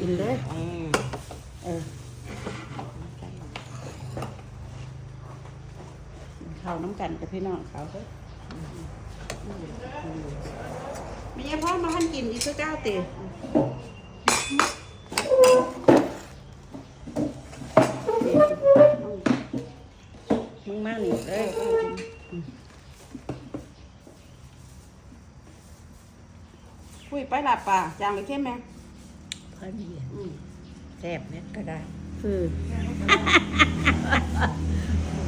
กินเลยอืมเออเขาน้ำกันกับพี่น้องเขาเด้อมีพ่อมาท่านกินอีกสักเก้าตีมึงมาหนิเด้อคุยไปหลับป่ะจางไปเข้มไหม พอดีอืมแซ่บเม็ดก็ได้คือ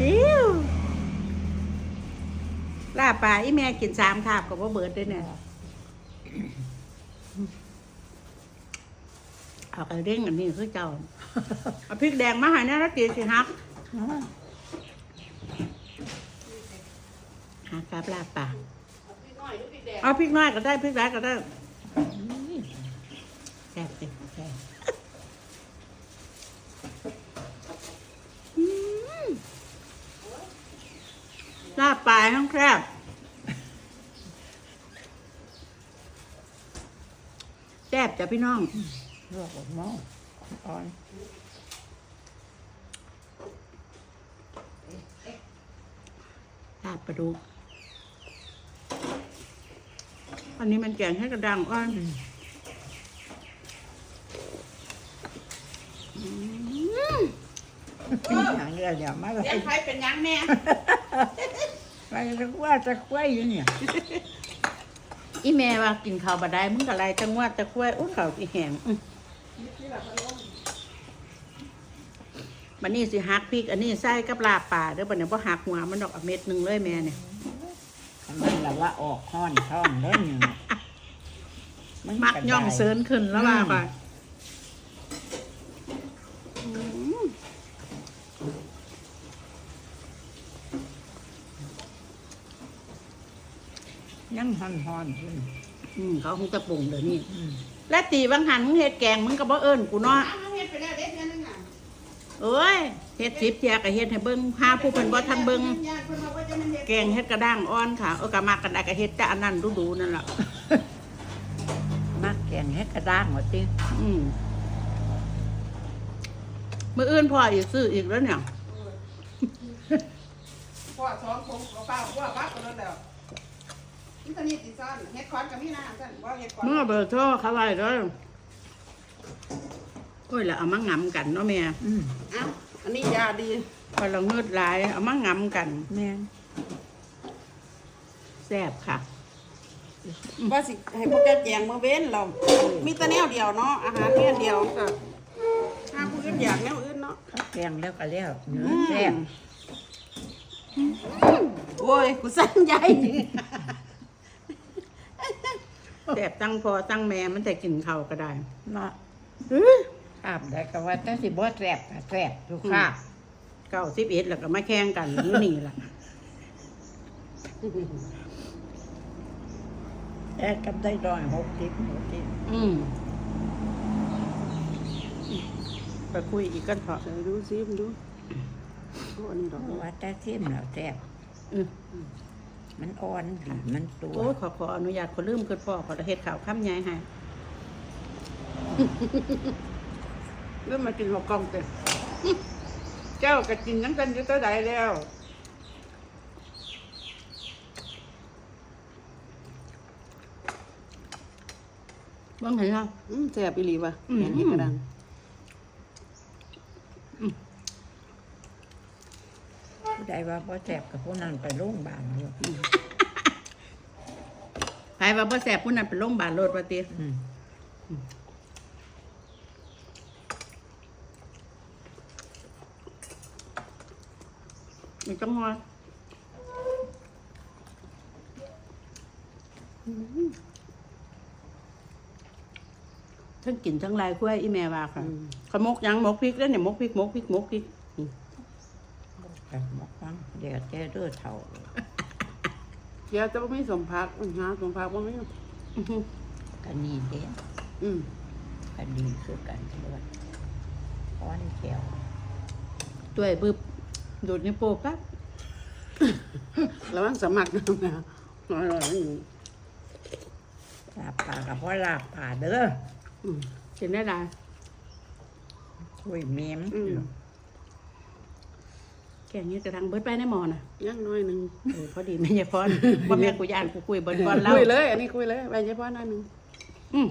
อิ้วลาบปลาอีแม่กินสามคาบกับว่าเบิร์ดด้วยเนี่ยเอากระเด้งอันนี้คือเจ้าเอาพริกแดงมาให้นะแล้วตีสิฮักหากับลาบปลาเอาพริกน้อยก็ได้พริกแดงก็ได้ แซ่บสิแซ่บลาบปลายทั้งแคบแซ่บจ้ะพี่น้องลวกหม้ออ่อนลาบปลาดุกอันนี้มันแกงให้กระดังอ้อน อืมอย่างเดียวเดี๋ยวมาเลเลี้ยยงไผ่เป็นยังแม่ไปจะว่าจะคุ้ยอยู่เนี่ยอีแม่ว่ากินข้าวบาได้มึงกะไรจังว่าจะคุ้ยอุ้ข้าวอีแหงอื้อบันนี้สิหักพริก อันนี้ใส่กับลาบป่าเด้อบัดนี้บ่หักหัวมันดอกเอาเม็ดหนึงเลยแม่เนี่ยทำไมล่ะว่าออกห้อนท้องเล่นอยู่เนี่ยมักย่องเซินขึ้นแล้วว่าค่ะ ยังห้อนห้อนๆขึ้นอืมเขาคงจะปรุงเดี๋ยวนี้ อืมและตีบางหันมึงเฮ็ดแกงมึงก็บ่เอิ้นกูเนาะเฮ็ดไปแล้วเด็ดเนี่ยนึงอะเอ้ยเฮ็ดสิบเทียก็เฮ็ดให้เบิ่งหาผู้เพิ่นบ่ทันเบิ่งญาติเพิ่นบอกว่าจะมันเฮ็ดแกงเฮ็ดกระด้างอ่อนค่ะเออก็มักกันได้ก็เฮ็ดแต่อันนั้นดูๆนั่นล่ะมักแกงให้กระด้างหมดติอืมมื้ออื่นพ่ออีกซื้ออีกแล้วเนี่ยพ่อสองผมเอาเปล่าพ่อวัดกันแล้วแล้ว นี่ตอนนี้สิซ่อนเฮ็ดคอนกับมีนาซั่นบ่เฮ็ดคอนเมื่อเบอร์โทรเขาไว้เด้อโอ้ยแล้วเอามางำกันเนาะแม่อืมเอ้าอันนี้ยาดีพอเราเงืดหลายเอามางำกันแม่นแซ่บค่ะว่าสิให้พวกแกแจงมื้อเว้นเรา มีแต่แนวเดียวเนาะอาหารแนวเดียวก็ถ้าผู้อื่นอยากแนวอื่นเนาะข้าวแกงแล้วก็แล้วเนื้อแซ่บโอ้ยกูสั่นใหญ่ แซ่บตั้งพอตั้งแม่มันแต่กินข้าวก็ได้เนาะอื้ออาบได้ก็ว่าแต่สิบ่แซ่บก็แซ่บทุกข้าวเก้าสิบเอ็ดแล้วก็มาแข่งกันอยู่นี่ล่ะแอดกันได้ดอยหกสิบหกสิบอืมไปคุยอีกกันเถอะเดี๋ยวดูซิมดูโอ้อันนี้ดอกว่าแต่เส้นแล้วแซ่บ อืม มันอ่อนดีมันตัว โอ้ยขอขออนุญาตขอลืมคือพ่อขอเฮ็ดข่าวข้ามยายให้เริ่มมากินหมกกล่องเต็มเจ้าก็กินนั่งกันอยู่ตัวใดแล้วบ้างเห็นยังอืมแซ่บอีหลีว่ะอืมแม่นเฮ็ดกระดัง ผู้ใดว่าบ่แซ่บกับผู้นั้นไปโรงพยาบาลอยู่ใครว่าบ่แสบผู้นั้นเป็นโรงพยาบาลโลดว่าติอืมมันจังว่าทั้งกินทั้งลายคุ้ยอีแม่ว่าค่ะขมกหยังหมกพริกแล้วเนี่ยหมกพริกหมกพริกหมกพริก อืมแต่หมอกฟังเดี๋ยวแกเด้อเท่าเดี๋ยวจะบ่มีสมพักอื้อหาสมพักบ่มีอื้อหือกันนี่เด้อืมกันดีคือกันด้วยอ่อนแก้วด้วยบึบดูดนิ้วโป้ปั๊บระวังสมัครนะอร่อยๆอยู่ลาบปลากับพ่อลาบปลาเด้ออืมกินได้หลายโอ้ยแม่มอืม แกงนี้กระดังเบิดไปในหมอน่ะยังน้อยหนึงเออพอดีแม่ยายพรบ่แม่นกูย่านกูคุยเบิดก่อนเล่าคุยเลย อันนี้คุยเลยใบเฉพาะหน้อยหนึงอืม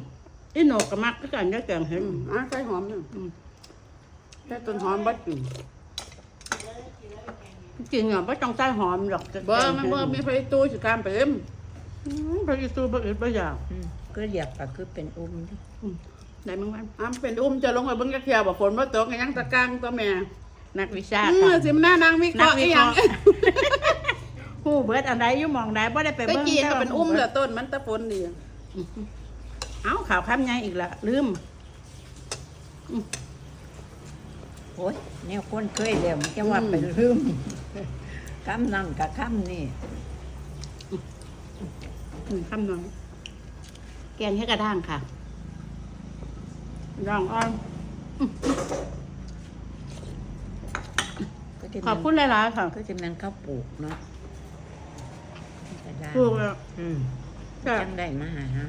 อีโหนกก็มักคือกันได้แกงเห็อืนมอะใส่หอมหนึงอืม ใส่ต้นหอมบัดอยู่จริงอะบ่ต้องใส่หอมหรอกบ่มันบ่มีไฟตู้สิกามเต็มอืมพระเยซูบ่อึดบ่อยากอืมก็อยากก็คือเป็นอุ้มดิอืมได้มั้งมันอ้ํเป็นอุ้มจะลงไปเบิ่งจักเที่ยบ่ฝนบ่ตกก็ยังตะกางตัวแม่ นักวิชาอืกาอรสิมนานางวิเคนักราะห์วิอีเคหยัราะงห์ ผู้เบิดอันใดอยู่หมองใดบ่ได้ไปไปเบิ่งกี้ก็เป็นอุ้มแล้แล้วต้นมันตะฝนดีเอ้าข่าวคำใหญ่อีกละลืมโอ้ยแนวคนเคยแล้วมันจะว่าเป็นลืมคำนั่งกับคำนี่อืมคำน้อยแกงให้กระด้างค่ะรองอ้อนก็จะขอบคุณหลายๆค่ะก็จะมันข้าวปลูกเนาะก็ได้ถูกแล้ว อืมจ้ะจังได้มาหาเฮา